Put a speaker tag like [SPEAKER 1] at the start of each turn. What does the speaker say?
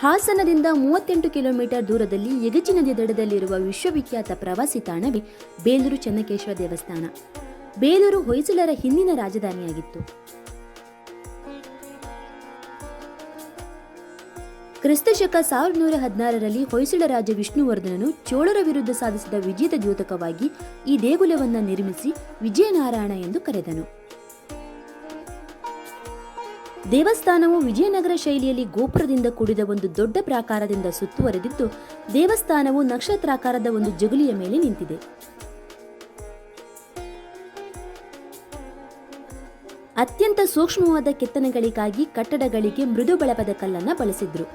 [SPEAKER 1] ಹಾಸನದಿಂದ ಮೂವತ್ತೆಂಟು ಕಿಲೋಮೀಟರ್ ದೂರದಲ್ಲಿ ಯಗಚಿ ನದಿ ದಡದಲ್ಲಿರುವ ವಿಶ್ವವಿಖ್ಯಾತ ಪ್ರವಾಸಿ ತಾಣವೇ ಬೇಲೂರು ಚನ್ನಕೇಶ್ವರ ದೇವಸ್ಥಾನ. ಬೇಲೂರು ಹೊಯ್ಸಳರ ಹಿಂದಿನ ರಾಜಧಾನಿಯಾಗಿತ್ತು. ಕ್ರಿಸ್ತಶಕ ಸಾವಿರದ ನೂರ ಹದಿನಾರರಲ್ಲಿ ಹೊಯ್ಸಳ ರಾಜ ವಿಷ್ಣುವರ್ಧನನು ಚೋಳರ ವಿರುದ್ಧ ಸಾಧಿಸಿದ ವಿಜೇತ ದ್ಯೋತಕವಾಗಿ ಈ ದೇಗುಲವನ್ನು ನಿರ್ಮಿಸಿ ವಿಜಯನಾರಾಯಣ ಎಂದು ಕರೆದನು. ದೇವಸ್ಥಾನವು ವಿಜಯನಗರ ಶೈಲಿಯಲ್ಲಿ ಗೋಪುರದಿಂದ ಕೂಡಿದ ಒಂದು ದೊಡ್ಡ ಪ್ರಾಕಾರದಿಂದ ಸುತ್ತುವರೆದಿದ್ದು, ದೇವಸ್ಥಾನವು ನಕ್ಷತ್ರಾಕಾರದ ಒಂದು ಜಗುಲಿಯ ಮೇಲೆ ನಿಂತಿದೆ. ಅತ್ಯಂತ ಸೂಕ್ಷ್ಮವಾದ ಕೆತ್ತನೆಗಳಿಗಾಗಿ ಕಟ್ಟಡಗಳಿಗೆ ಮೃದು ಬಳಪದ ಕಲ್ಲನ್ನು ಬಳಸಿದ್ರು.